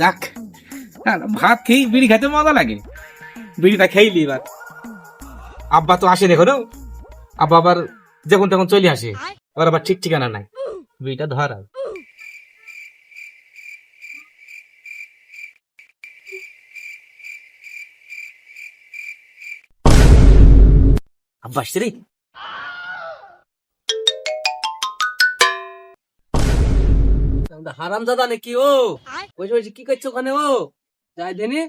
যাক ভাত খেয়ে বিড়ি খেতে মজা লাগে। বিড়িটা খেয়েলি এবার। আব্বা তো আসে দেখো আব্বা আবার যখন তখন চলে আসে। আবার আবার ঠিক ঠিকানা নাই। বিড়িটা ধর আর। আব্বা আসছে রে। হারাম দাদা নাকি ও? বসে বসে কি করছ ওখানে ও? যাই দেনি।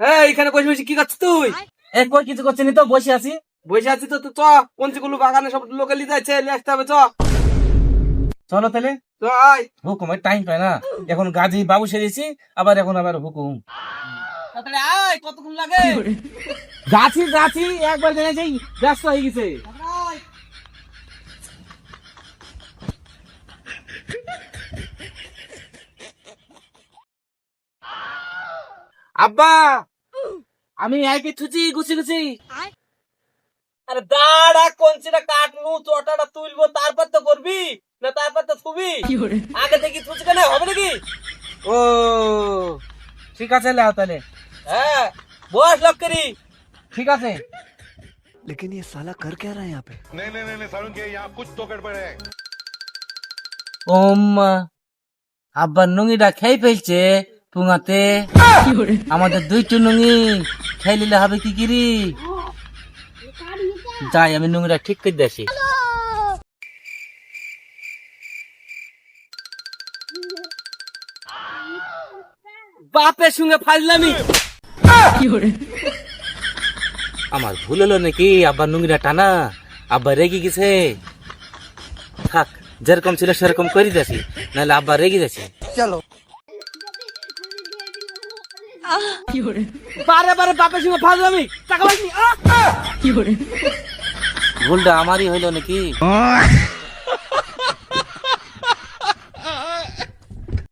এই এখানে বসে বসে কি করছিস তুই? এক কই কিছু করছে নি তো? বসে আছি। বসে আছিস তো চ পঞ্চগুলো বাগানে সব লোকে লিতে নিয়ে আসতে হবে চ। চলো তাহলে। হুকুমের টাইম পায় না। এখন গাজী বাবু সেরেছি আবার এখন আবার হুকুম। আয় কতক্ষণ লাগে? গাছি গাছি একবার জেনে যাই ব্যস্ত হয়ে গেছে। আব্বা আমি একে থুচি গুছি গুছি আরে দাঁড়া কঞ্চিটা কাটনু চটাটা তুলবো তারপর তো করবি না তারপর তো থুবি আগে দেখি থুচি কেন হবে নাকি ও ঠিক আছে লাও তাহলে হ্যাঁ বস লক করি ঠিক আছে लेकिन ये साला कर क्या रहा है यहाँ पे नहीं नहीं नहीं नहीं सारुण के यहाँ कुछ तो गड़बड़ है ওম আব্বার নুঙ্গিটা খেয়ে ফেলছে পুঙাতে আমাদের হবে কি কিরি? যাই, আমি ঠিক করে বাপের সঙ্গে ফাজলামি। আমার ভুল হলো নাকি? আব্বার নুঙ্গিটা টানা, আব্বা রেগে গেছে। থাক, যেরকম ছিল সেরকম করে দিয়েছি নাহলে আব্বা রেগে গেছে বারে বারে বাপের সঙ্গে ফাজলামি টাকা পাইনি ভুলটা আমারই হইল নাকি?